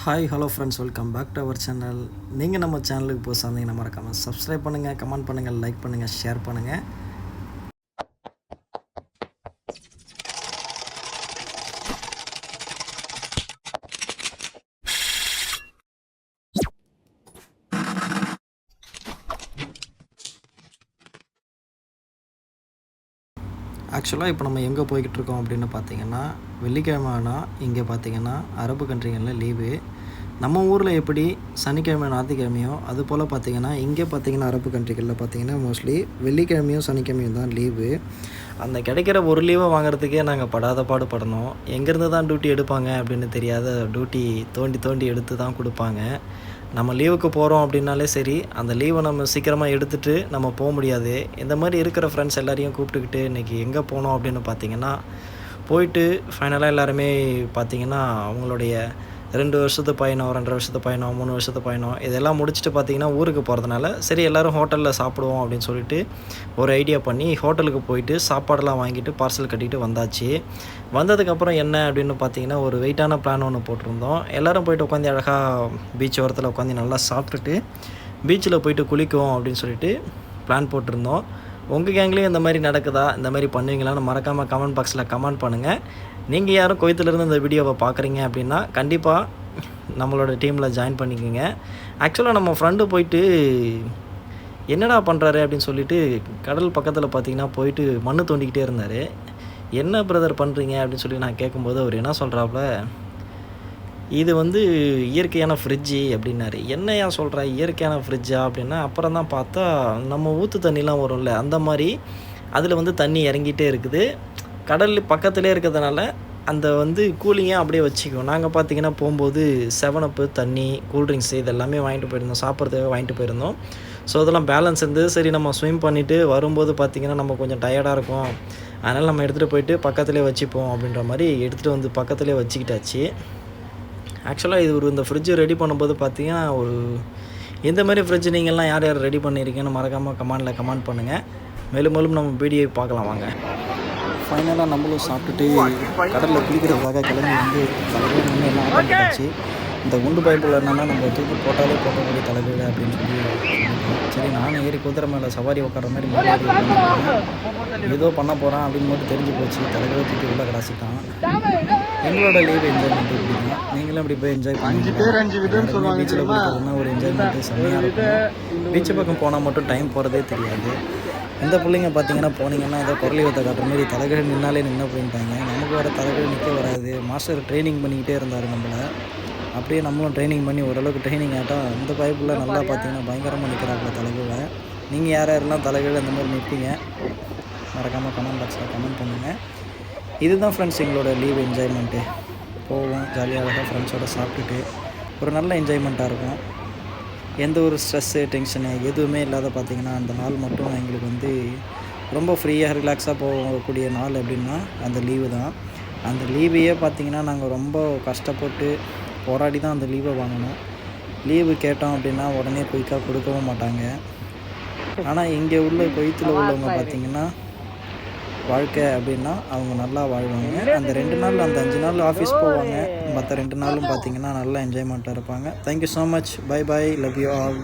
Hi hello friends welcome back to our channel நீங்கள் நம்ம சேனலுக்கு போய் சார்ந்தீங்கன்னா மறக்காமல் சப்ஸ்கிரைப் பண்ணுங்கள் கமெண்ட் பண்ணுங்கள் லைக் பண்ணுங்கள் ஷேர் பண்ணுங்கள் ஆக்சுவலாக இப்போ நம்ம எங்கே போய்கிட்டு இருக்கோம் அப்படின்னு பார்த்தீங்கன்னா வெள்ளிக்கிழமை ஆனால் இங்கே பார்த்தீங்கன்னா அரபு கண்ட்ரிகளில் லீவு நம்ம ஊரில் எப்படி சனிக்கிழமை ஞாயிற்றுக்கிழமையோ அது போல் பார்த்தீங்கன்னா இங்கே பார்த்தீங்கன்னா அரபு கண்ட்ரிகளில் பார்த்தீங்கன்னா மோஸ்ட்லி வெள்ளிக்கிழமையும் சனிக்கிழமையும் தான் லீவு அந்த கிடைக்கிற ஒரு லீவை வாங்குறதுக்கே நாங்கள் படாத பாடு படணும் எங்கேருந்து தான் டியூட்டி எடுப்பாங்க அப்படின்னு தெரியாத டியூட்டி தோண்டி தோண்டி எடுத்து தான் கொடுப்பாங்க. நம்ம லீவுக்கு போகிறோம் அப்படின்னாலே சரி அந்த லீவை நம்ம சீக்கிரமாக எடுத்துகிட்டு நம்ம போக முடியாது. இந்த மாதிரி இருக்கிற ஃப்ரெண்ட்ஸ் எல்லாரையும் கூப்பிட்டுக்கிட்டு இன்றைக்கி எங்கே போனோம் அப்படின்னு பார்த்தீங்கன்னா போயிட்டு ஃபைனலாக எல்லாருமே பார்த்தீங்கன்னா அவங்களுடைய ரெண்டு வருஷத்து பயணம் ரெண்டரை வருஷத்து பயணம் மூணு வருஷத்து பயணம் இதெல்லாம் முடிச்சுட்டு பார்த்தீங்கன்னா ஊருக்கு போகிறதுனால சரி எல்லோரும் ஹோட்டலில் சாப்பிடுவோம் அப்படின்னு சொல்லிட்டு ஒரு ஐடியா பண்ணி ஹோட்டலுக்கு போயிட்டு சாப்பாடெல்லாம் வாங்கிட்டு பார்சல் கட்டிட்டு வந்தாச்சு. வந்ததுக்கப்புறம் என்ன அப்படின்னு பார்த்தீங்கன்னா ஒரு வெயிட்டான பிளான் ஒன்று போட்டிருந்தோம். எல்லோரும் போயிட்டு உட்காந்து அழகாக பீச் ஓரத்தில் உட்காந்து நல்லா சாப்பிட்டுட்டு பீச்சில் போயிட்டு குளிக்குவோம் அப்படின்னு சொல்லிட்டு பிளான் போட்டிருந்தோம். உங்கள் கேங்லேயும் இந்த மாதிரி நடக்குதா? இந்த மாதிரி பண்ணுவீங்களான்னு மறக்காமல் கமெண்ட் பாக்ஸில் கமெண்ட் பண்ணுங்கள் நீங்கள் யாரும் கொய்த்துலேருந்து இந்த வீடியோவை பார்க்குறீங்க அப்படின்னா கண்டிப்பாக நம்மளோட டீமில் ஜாயின் பண்ணிக்கோங்க. ஆக்சுவலாக நம்ம ஃப்ரெண்டு போயிட்டு என்னடா பண்ணுறாரு அப்படின்னு சொல்லிட்டு கடல் பக்கத்தில் பார்த்தீங்கன்னா போயிட்டு மண்ணு தோண்டிக்கிட்டே இருந்தார். என்ன பிரதர் பண்ணுறீங்க அப்படின்னு சொல்லி நான் கேட்கும்போது அவர் என்ன சொல்கிறாப்புல இது வந்து இயற்கையான ஃப்ரிட்ஜு அப்படின்னாரு. என்னையா சொல்கிற இயற்கையான ஃப்ரிட்ஜா அப்படின்னா அப்புறம் தான் பார்த்தா நம்ம ஊற்று தண்ணிலாம் வரும்ல அந்த மாதிரி அதில் வந்து தண்ணி இறங்கிட்டே இருக்குது. கடல் பக்கத்துலேயே இருக்கிறதுனால அந்த வந்து கூலிங்காக அப்படியே வச்சுக்குவோம் நாங்கள் பார்த்தீங்கன்னா போகும்போது செவனப்பு தண்ணி கூல்ட்ரிங்க்ஸ் இதெல்லாமே வாங்கிட்டு போயிருந்தோம். சாப்பிட்றதுக்காக வாங்கிட்டு போயிருந்தோம். ஸோ அதெல்லாம் பேலன்ஸ் இருந்து சரி நம்ம ஸ்விம் பண்ணிவிட்டு வரும்போது பார்த்திங்கன்னா நம்ம கொஞ்சம் டயர்டாக இருக்கும். அதனால் நம்ம எடுத்துகிட்டு போயிட்டு பக்கத்துலேயே வச்சுப்போம் அப்படின்ற மாதிரி எடுத்துகிட்டு வந்து பக்கத்துலேயே வச்சுக்கிட்டாச்சு. ஆக்சுவலாக இது ஒரு இந்த ஃப்ரிட்ஜு ரெடி பண்ணும்போது பார்த்தீங்கன்னா ஒரு இந்த மாதிரி ஃப்ரிட்ஜ் நீங்கள்லாம் யார் யார் ரெடி பண்ணியிருக்கீங்கன்னு மறக்காமல் கமெண்டில் கமெண்ட் பண்ணுங்கள் மேலும் மேலும் நம்ம வீடியோ பார்க்கலாம் வாங்க. ஃபைனலாக நம்மளும் சாப்பிட்டுட்டு கடலில் குளிக்கிறதுக்காக கிளம்பி வந்து தலைவர் எல்லாம் ஆட்டம் போட்டாச்சு இந்த குண்டு பைப்பில் என்னென்னா நம்ம தூக்கி போட்டாலே போட்டக்கூடிய தலைவர் அப்படின்னு சொல்லி. சரி நானும் ஏறி குதிரை மேலே சவாரி உட்கார மாதிரி. ஏதோ பண்ண போகிறான் அப்படின்னு மட்டும் தெரிஞ்சு போச்சு. தலைவர் தூக்கி உள்ள கிடச்சிட்டான் எங்களோட லீவ் என்ஜாய் பண்ணிட்டு அப்படி போய் என்ஜாய் அஞ்சு பேர் அஞ்சு சொல்லுவாங்க பீச்சில் குளிக்கிறதுனா ஒரு என்ஜாய்மெண்ட்டு செம்மையாக இருக்கும். பீச்சு பக்கம் போனால் மட்டும் டைம் போகிறதே தெரியாது. இந்த பிள்ளைங்க பார்த்தீங்கன்னா போனீங்கன்னா ஏதோ குரலி வைத்த காட்டுற மாதிரி தலைகீழ் நின்னாலே நின்று போயிட்டாங்க நமக்கு வேறு தலைகீழ் நிற்க வராது. மாஸ்டர் ட்ரைனிங் பண்ணிக்கிட்டே இருந்தார் நம்மளை. அப்படியே நம்மளும் ட்ரைனிங் பண்ணி ஓரளவுக்கு ட்ரைனிங் ஆகிட்டோம் இந்த பைப்பில் நல்லா பார்த்தீங்கன்னா பயங்கரமாக நிற்கிறாப்புல தலைகீழ நீங்கள் யார் யாரெல்லாம் தலைகீழ இந்த மாதிரி நிற்பீங்க மறக்காமல் கமெண்ட் பாக்ஸில் கமெண்ட் பண்ணுங்கள் இதுதான் ஃப்ரெண்ட்ஸ் எங்களோட லீவ் என்ஜாய்மெண்ட்டு போவோம் ஜாலியாக அழகாக ஃப்ரெண்ட்ஸோட சாப்பிட்டுட்டு. ஒரு நல்ல என்ஜாய்மெண்ட்டாக இருக்கும். எந்த ஒரு ஸ்ட்ரெஸ்ஸு டென்ஷனு எதுவுமே இல்லாத பார்த்தீங்கன்னா அந்த நாள் மட்டும் எங்களுக்கு வந்து ரொம்ப ஃப்ரீயாக ரிலாக்ஸாக போகக்கூடிய நாள் அப்படின்னா அந்த லீவு தான். அந்த லீவையே பார்த்திங்கன்னா நாங்கள் ரொம்ப கஷ்டப்பட்டு போராடி தான் அந்த லீவை வாங்கினோம். லீவு கேட்டோம் அப்படின்னா உடனே குயிக்காக கொடுக்கவும் மாட்டாங்க. ஆனால் இங்கே உள்ள கொய்த்தில் உள்ளவங்க பார்த்திங்கன்னா வாழ்க்கை அப்படின்னா அவங்க நல்லா வாழ்வாங்க. அந்த ரெண்டு நாள் அந்த அஞ்சு நாள் ஆஃபீஸ் போவாங்க. மற்ற ரெண்டு நாளும் பார்த்தீங்கன்னா நல்லா என்ஜாய்மெண்ட்டாக இருப்பாங்க. Thank you so much bye bye love you all